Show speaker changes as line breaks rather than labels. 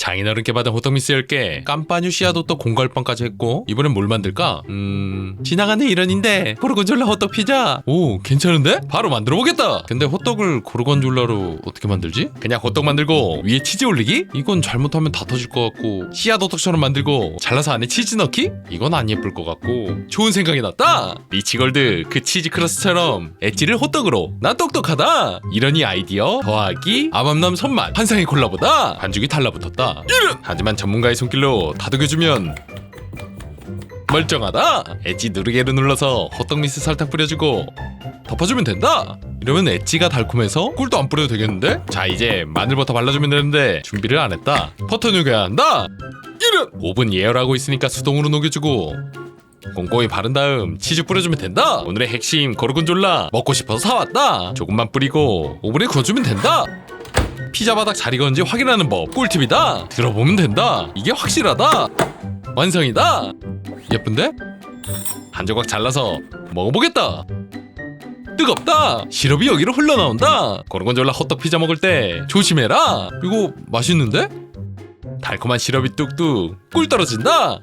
장인어른께 받은 호떡미스 10개 깜빠뉴 씨앗호떡 공갈빵까지 했고 이번엔 뭘 만들까? 음... 지나가는 일원인데 고르곤졸라 호떡 피자 오 괜찮은데? 바로 만들어 보겠다 근데 호떡을 고르곤졸라로 어떻게 만들지? 그냥 호떡 만들고 위에 치즈 올리기? 이건 잘못하면 다 터질 것 같고 씨앗 호떡처럼 만들고 잘라서 안에 치즈 넣기? 이건 안 예쁠 것 같고 좋은 생각이 났다 리치골드 그 치즈 크러스처럼 엣지를 호떡으로 나 똑똑하다 이러니 아이디어 더하기 아밤남 손맛 환상의 콜라보다 반죽이 달라붙었다 이런 하지만 전문가의 손길로 다독여주면 멀쩡하다. 엣지 누르게로 눌러서 호떡 미스 설탕 뿌려주고 덮어주면 된다. 이러면 엣지가 달콤해서 꿀도 안 뿌려도 되겠는데? 자 이제 마늘버터 발라주면 되는데 준비를 안 했다. 버터 녹여야 한다. 이런 오븐 예열하고 있으니까 수동으로 녹여주고 꼼꼼히 바른 다음 치즈 뿌려주면 된다. 오늘의 핵심 고르곤졸라 먹고 싶어서 사왔다. 조금만 뿌리고 오븐에 구워주면 된다 피자 바닥 잘 익었는지 확인하는 법 꿀팁이다. 들어보면 된다. 이게 확실하다. 완성이다. 예쁜데? 한 조각 잘라서 먹어보겠다. 뜨겁다. 시럽이 여기로 흘러나온다. 고르곤졸라 호떡 피자 먹을 때 조심해라. 이거 맛있는데? 달콤한 시럽이 뚝뚝 꿀 떨어진다